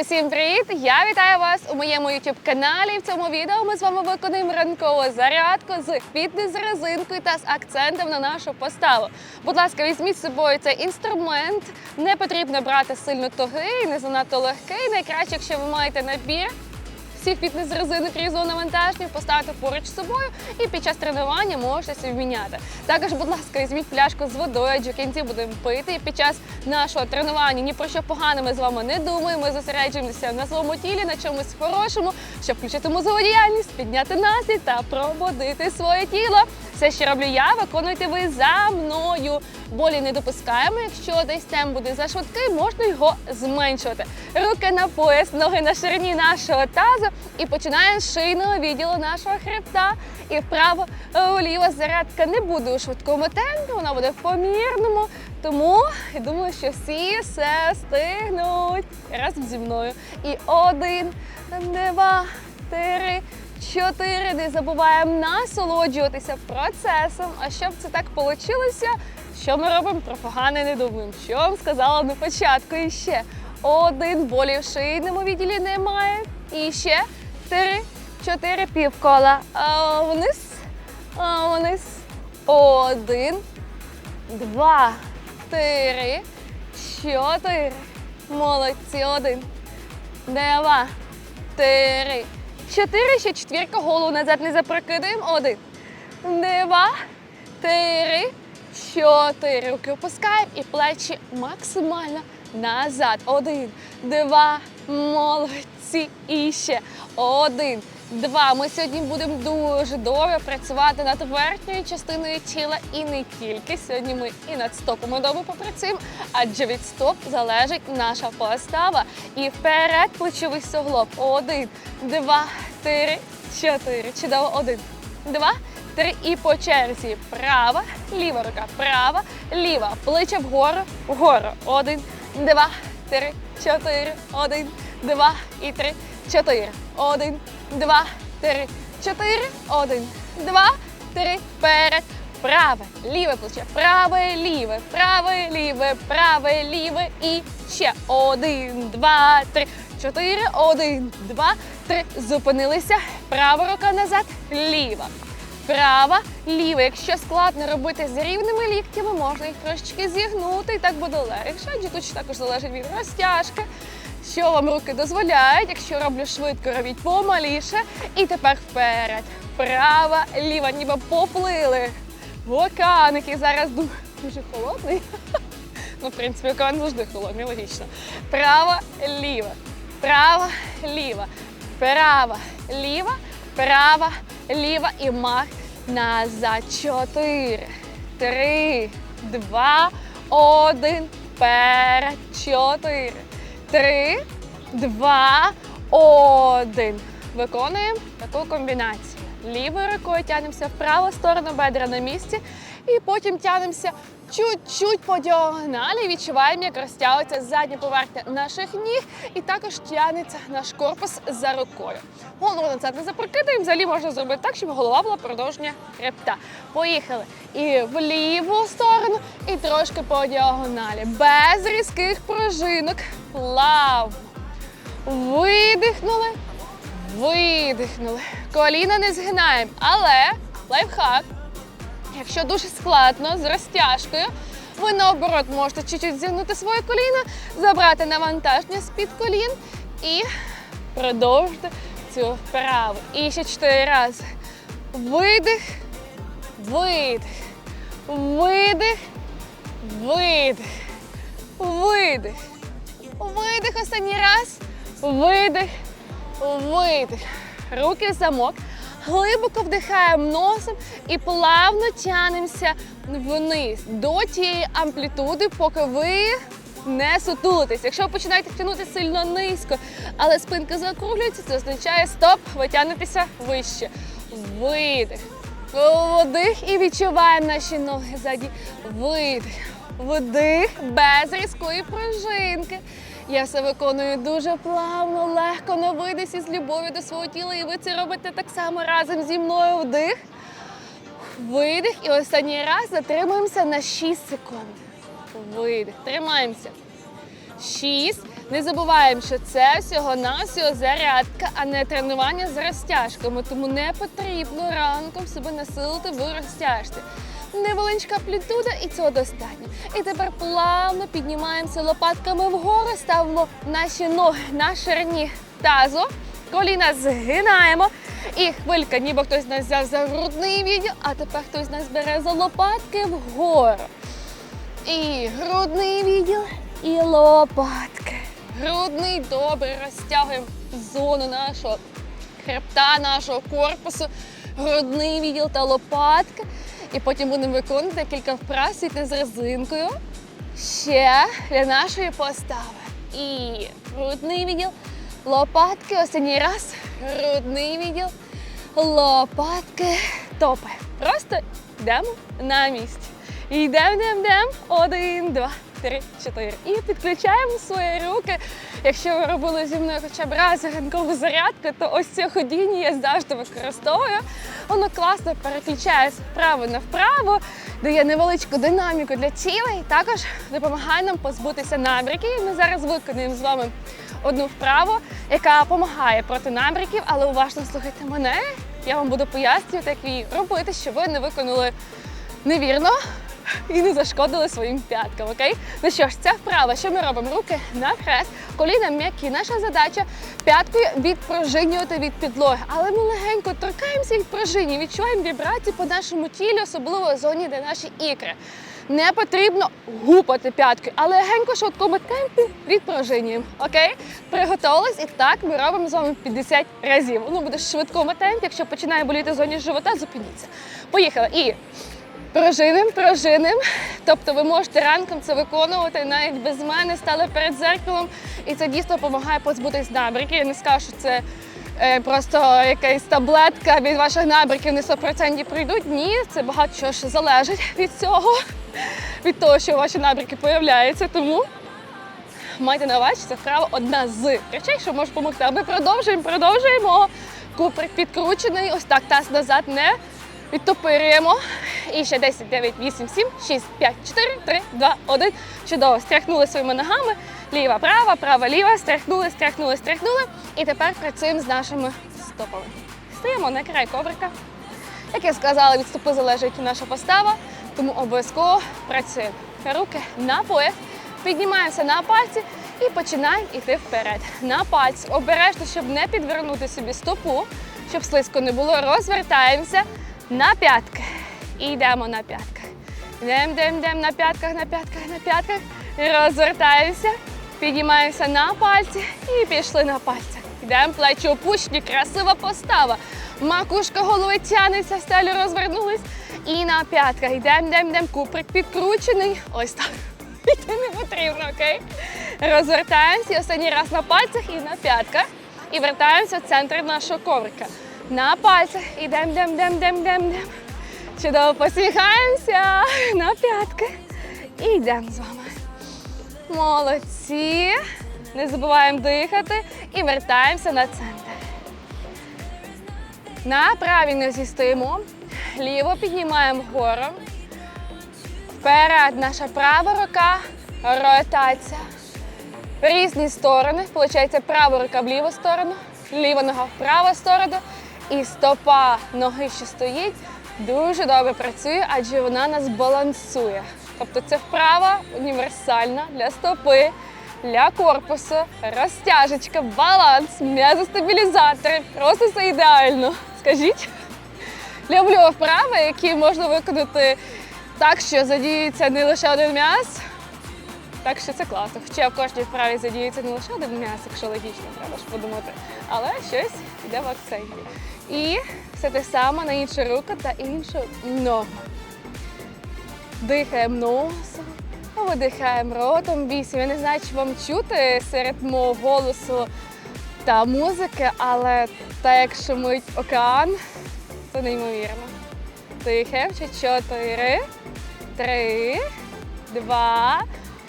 Усім привіт! Я вітаю вас у моєму youtube каналі. В цьому відео ми з вами виконуємо ранкову зарядку з фітнес-резинкою та з акцентом на нашу поставу. Будь ласка, візьміть з собою цей інструмент. Не потрібно брати сильно тугий, не занадто легкий. Найкраще, якщо ви маєте набір. Всіх фітнес-резинок різного навантаження поставити поруч з собою і під час тренування можете собі міняти. Також, будь ласка, візьміть пляшку з водою, адже в кінці будемо пити. І під час нашого тренування ні про що погане ми з вами не думаємо. Ми зосереджуємося на своєму тілі, на чомусь хорошому, щоб включити мозгову діяльність, підняти настрій та пробудити своє тіло. Все, що роблю я, виконуйте ви за мною. Болі не допускаємо. Якщо десь темп буде зашвидкий, можна його зменшувати. Руки на пояс, ноги на ширині нашого тазу і починаємо з шийного відділу нашого хребта. І вправо е, вліво зарядка не буде у швидкому темпі, вона буде в помірному. Тому я думаю, що всі все встигнуть разом зі мною. І один, два, три. Чотири. Не забуваємо насолоджуватися процесом. А щоб це так вийшло, що ми робимо? Про погане не думаємо. Що вам сказала на початку? І ще один болі в шийному відділі немає. І ще три, чотири півкола. А, вниз, а, вниз. Один, два, три, чотири. Молодці. Один, два, три. Чотири, ще четвірка, голову назад не запрокидаємо. Один, два, три, чотири. Руки опускаємо і плечі максимально назад. Один, два, молодці. І ще один, два. Ми сьогодні будемо дуже добре працювати над верхньою частиною тіла і не тільки. Сьогодні ми і над стопами добре попрацюємо, адже від стоп залежить наша постава. І вперед плечовий суглоб. Один, два, три, чотири. Чудово. Один, два, три. І по черзі. Права, ліва рука, права, ліва. Плече вгору, вгору. Один, два, три, чотири. Один, два і три, чотири. Один, два, три, чотири. Один, два, три. Вперед. Праве, ліве плече, праве, ліве, праве, ліве, праве, ліве і ще один, два, три, чотири, один, два, три. Зупинилися. Права рука назад, ліва. Права, ліва. Якщо складно робити з рівними ліктями, можна їх трошечки зігнути і так буде легше. Адже тут також залежить від розтяжки. Що вам руки дозволяють, якщо роблю швидко, робіть помаліше. І тепер вперед. Права, ліва, ніби поплили. Вулкан, який зараз дуже холодний. Ну, в принципі, океан завжди холодний, логічно. Права, ліва, права, ліва, права, ліва, права, ліва і мах назад. Чотири, три, два, один. Вперед. Чотири, три, два, один. Виконуємо таку комбінацію. Лівою рукою тянемося в праву сторону бедра на місці, і потім тягнемося чуть-чуть по діагоналі. Відчуваємо, як розтягується задня поверхня наших ніг, і також тягнеться наш корпус за рукою. Голову назад не запрокидаємо. Взагалі можна зробити так, щоб голова була продовження хребта. Поїхали. І в ліву сторону, і трошки по діагоналі. Без різких пружинок. Плавно. Видихнули. Видихнули. Коліна не згинаємо. Але лайфхак. Якщо дуже складно з розтяжкою, ви наоборот можете чуть-чуть зігнути своє коліно, забрати навантаження з-під колін і продовжити цю вправу. І ще чотири рази. Видих, видих, видих, видих, видих. Видих останній раз. Видих, видих. Руки в замок. Глибоко вдихаємо носом і плавно тянемося вниз до тієї амплітуди, поки ви не сутулитесь. Якщо ви починаєте тягнути сильно низько, але спинка закруглюється, це означає стоп, ви тягнетеся вище. Видих. Вдих і відчуваємо наші ноги ззаді. Видих. Вдих без різкої пружинки. Я все виконую дуже плавно, легко на видисі з любов'ю до свого тіла. І ви це робите так само разом зі мною. Вдих. Видих. І останній раз затримуємося на 6 секунд. Видих. Тримаємося. Шість. Не забуваємо, що це всього-навсього зарядка, а не тренування з розтяжками. Тому не потрібно ранком себе насилити в розтяжці. Невеличка амплітуда і цього достатньо. І тепер плавно піднімаємося лопатками вгору, ставимо наші ноги на ширині тазу, коліна згинаємо. І хвилька, ніби хтось нас взяв за грудний відділ, а тепер хтось нас бере за лопатки вгору. І грудний відділ, і лопатки. Грудний добре розтягуємо зону нашого хребта, нашого корпусу, грудний відділ та лопатки. І потім будемо виконувати кілька вправ світи з резинкою. Ще для нашої постави. І грудний відділ, лопатки. Останній раз. Грудний відділ, лопатки, топи. Просто йдемо на місці. Йдемо, йдемо, йдемо. Один, два, три, чотири. І підключаємо свої руки. Якщо ви робили зі мною хоча б раз ранкову зарядку, то ось це ходіння я завжди використовую. Воно класно переключає вправо на вправо, дає невеличку динаміку для тіла і також допомагає нам позбутися набряків. Ми зараз виконуємо з вами одну вправу, яка допомагає проти набряків, але уважно слухайте мене. Я вам буду пояснювати, як її робити, щоб ви не виконали невірно і не зашкодили своїм п'яткам. Окей? Ну що ж, ця вправа, що ми робимо? Руки на хрест, коліна м'які. Наша задача п'яткою відпружинювати від підлоги. Але ми легенько торкаємося від пружині, відчуваємо вібрації по нашому тілі, особливо в зоні, де наші ікри. Не потрібно гупати п'яткою, але легенько швидкому темпі відпружинюємо. Окей? Приготувались і так ми робимо з вами 50 разів. Воно буде в швидкому темпі. Якщо починає боліти в зоні живота, зупиніться. Поїхали. І Пружиним, пружиним. Тобто ви можете ранком це виконувати навіть без мене, стали перед зеркалом, і це дійсно допомагає позбутись набряків. Я не скажу, що це е, просто якась таблетка від ваших набряків не 100% прийдуть. Ні, це багато що ж залежить від цього, від того, що ваші набряки появляються. Тому майте на увазі, це вправа одна з речей, що може допомогти. А ми продовжуємо, продовжуємо. Куприк підкручений, ось так таз назад не відтопирюємо. І ще 10, 9, 8, 7, 6, 5, 4, 3, 2, 1. Чудово. Стряхнули своїми ногами. Ліва, права, права, ліва. Стряхнули, стряхнули, стряхнули. І тепер працюємо з нашими стопами. Стоїмо на край коврика. Як я сказала, від стопи залежить наша постава, тому обов'язково працюємо. Руки на пояс, піднімаємося на пальці і починаємо йти вперед. На пальці. Обережно, щоб не підвернути собі стопу, щоб слизько не було. Розвертаємося на п'ятки. І йдемо на п'ятках. Йдемо, йдемо, йдемо на п'ятках, на п'ятках, на п'ятках. Розвертаємося, піднімаємося на пальці і пішли на пальцях. Йдемо плечі опущені, красива постава. Макушка голови тянеться, в стелю розвернулись. І на п'ятках. Йдемо, йдемо, йдемо. Куприк підкручений. Ось так. Йти не потрібно, окей? Розвертаємося останній раз на пальцях і на п'ятках. І вертаємося в центр нашого коврика. На пальцях. Ідемо, йдемо, йдемо, йдемо, йдемо, йдемо. Чудово посміхаємося на п'ятки. І йдемо з вами. Молодці. Не забуваємо дихати і вертаємося на центр. На правій нозі стоїмо. Ліво піднімаємо вгору. Вперед наша права рука. Ротація. В різні сторони. Получається, права рука в ліву сторону, ліва нога в праву сторону. І стопа ноги, що стоїть, дуже добре працює, адже вона нас балансує. Тобто це вправа універсальна для стопи, для корпусу, розтяжечка, баланс, м'язостабілізатори. Просто все ідеально. Скажіть. Люблю вправи, які можна виконати так, що задіється не лише один м'яз. Так що це класно. Хоча в кожній вправі задіється не лише один м'яз, якщо логічно, треба ж подумати. Але щось йде в акценті. І все те саме на іншу руку та іншу ногу. Дихаємо носом, видихаємо ротом. Вісім. Я не знаю, чи вам чути серед мого голосу та музики, але так як шумить океан, це неймовірно. Дихаємо. Ще чотири, три, два,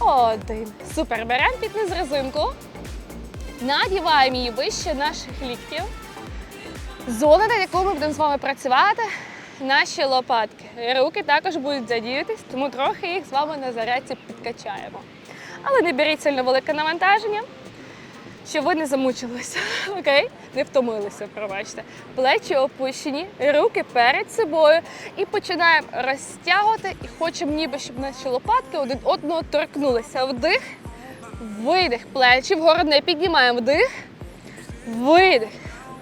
один. Супер. Беремо фітнес резинку, надіваємо її вище наших ліктів. Зона, на яку ми будемо з вами працювати, наші лопатки. Руки також будуть задіятись, тому трохи їх з вами на зарядці підкачаємо. Але не беріть сильно велике навантаження. Щоб ви не замучилися. Окей? Не втомилися, пробачте. Плечі опущені, руки перед собою. І починаємо розтягувати. І хочемо ніби, щоб наші лопатки один одного торкнулися. Вдих, видих. Плечі вгору не піднімаємо. Вдих, видих.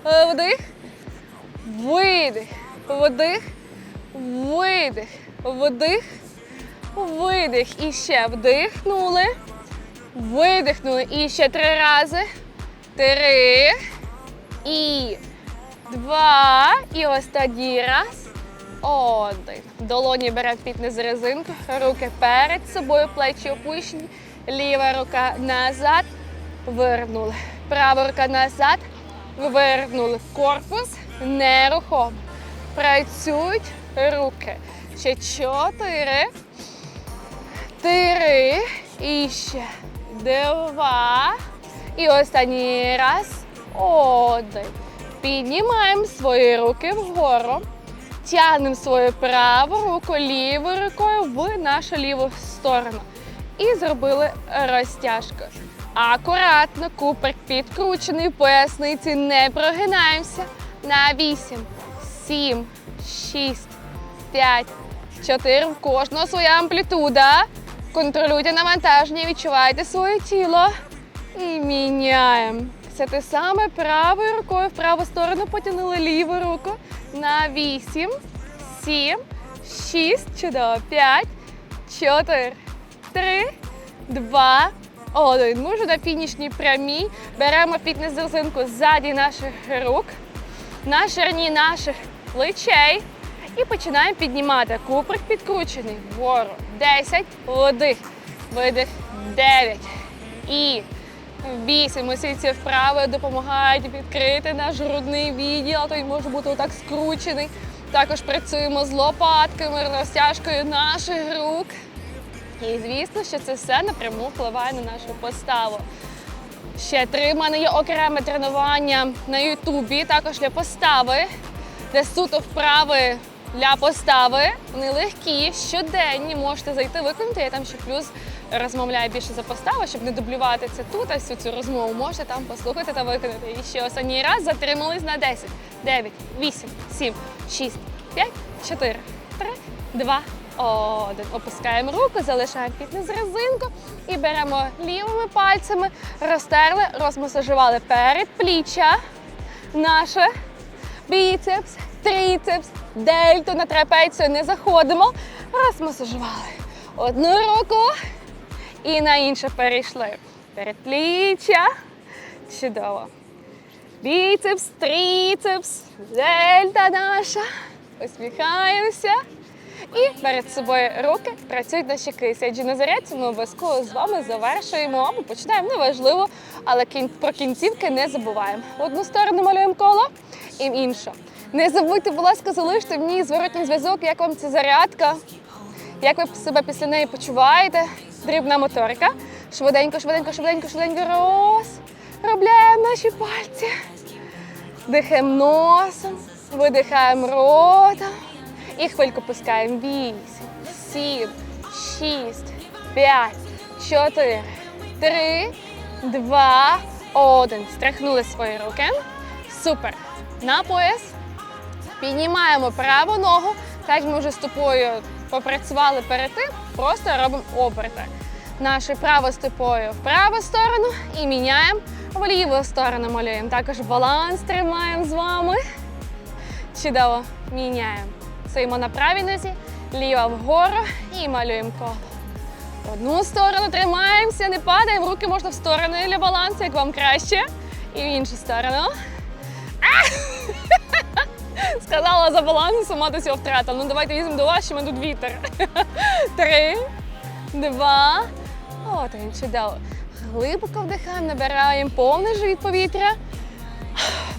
Е, Вдих, видих. Вдих, видих. Вдих, видих. І ще вдихнули. Видихнули. І ще три рази. Три. І два. І останній раз. Один. Долоні беремо фітнес резинку. Руки перед собою, плечі опущені. Ліва рука назад. Вирвнули. Права рука назад. Вирвнули. Корпус нерухомо. Працюють руки. Ще чотири. Три. І ще два. І останній раз. Один. Піднімаємо свої руки вгору. Тягнемо свою праву руку лівою рукою в нашу ліву сторону. І зробили розтяжку. Акуратно, купер підкручений, поясниці не прогинаємося. На 8, 7, 6, 5, 4. В кожного своя амплітуда. Контролюйте навантаження, відчувайте своє тіло. І міняємо. Це те саме правою рукою в праву сторону потягнули ліву руку. На 8, 7, 6, чудово, 5, 4, 3, 2, 1. Ми вже на фінішній прямій. Беремо фітнес-резинку ззаді наших рук, на ширині наших плечей. І починаємо піднімати. Куприк підкручений. Вгору. 10. Вдих. Видих. 9. І 8. Мисиці вправо допомагають відкрити наш грудний відділ, а той може бути отак скручений. Також працюємо з лопатками, розтяжкою наших рук. І звісно, що це все напряму впливає на нашу поставу. Ще три. У мене є окреме тренування на Ютубі, також для постави, де суто вправи для постави. Вони легкі, щоденні. Можете зайти, виконати. Я там ще плюс розмовляю більше за поставу, щоб не дублювати це тут, а всю цю розмову можете там послухати та виконати. І ще останній раз затримались на 10, 9, 8, 7, 6, 5, 4, 3, 2, один. Опускаємо руку, залишаємо фітнес-резинку і беремо лівими пальцями, розтерли, розмасажували передпліччя, наше біцепс, тріцепс, дельту на трапецію не заходимо. Розмасажували одну руку і на інше перейшли. Передпліччя. Чудово. Біцепс, тріцепс, дельта наша. Усміхаємося. І перед собою руки працюють наші. Адже на зарядці ми обов'язково з вами завершуємо або починаємо, неважливо, але про кінцівки не забуваємо. В одну сторону малюємо коло і в іншу. Не забудьте, будь ласка, залиште мені зворотній зв'язок, як вам ця зарядка, як ви себе після неї почуваєте. Дрібна моторика. Швиденько, швиденько, швиденько, швиденько роз. Робляємо наші пальці. Дихаємо носом, видихаємо ротом. І хвильку пускаємо. Вісім, сім, шість, п'ять, чотири, три, два, один. Стряхнули свої руки. Супер. На пояс. Піднімаємо праву ногу. Так ми вже з стопою попрацювали перед тим, просто робимо оберти. Нашою правою стопою в праву сторону і міняємо в ліву сторону малюємо. Також баланс тримаємо з вами. Чудово. Міняємо. Стоїмо на правій нозі, ліва вгору і малюємо коло. Одну сторону тримаємося, не падаємо, руки можна в сторону для балансу, як вам краще. І в іншу сторону. А! Сказала за баланс, сама до цього втратила. Ну давайте візьмемо до вас, що мене тут вітер. Три, два, один. Чудово. Глибоко вдихаємо, набираємо повний живіт повітря.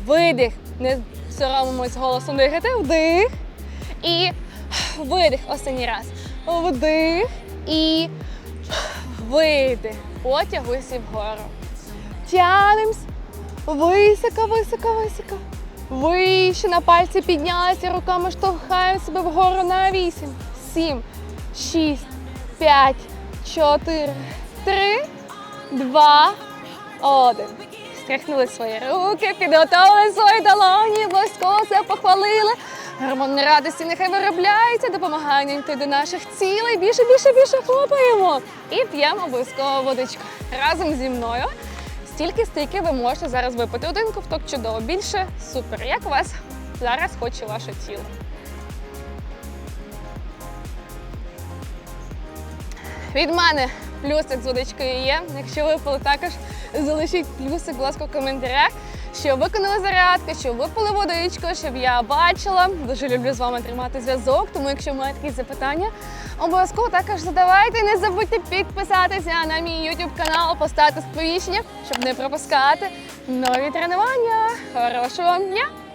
Видих. Не соромимось голосом дихати. Вдих. І видих. Останній раз. Вдих і видих. Потягуйся вгору. Тянемось. Високо, високо, високо. Вище на пальці піднялися, руками штовхаємо себе вгору на 8, 7, 6, 5, 4, 3, 2, 1. стряхнули свої руки, підготовили свої долоні, обов'язково це похвалили. Гормони радості нехай виробляються, допомагає йти до наших цілей. Більше, більше, більше хлопаємо. І п'ємо обов'язково водичку разом зі мною. Стільки, стільки ви можете зараз випити. Один ковток чудово. Більше супер. Як у вас зараз хоче ваше тіло? Від мене плюсик з водичкою є. Якщо випили також, залишіть плюсик, будь ласка, в коментарях, що виконали зарядку, що випили водичку, щоб я бачила. Дуже люблю з вами тримати зв'язок, тому якщо маєте якісь запитання, обов'язково також задавайте. Не забудьте підписатися на мій YouTube канал, поставити сповіщення, щоб не пропускати нові тренування. Хорошого вам дня!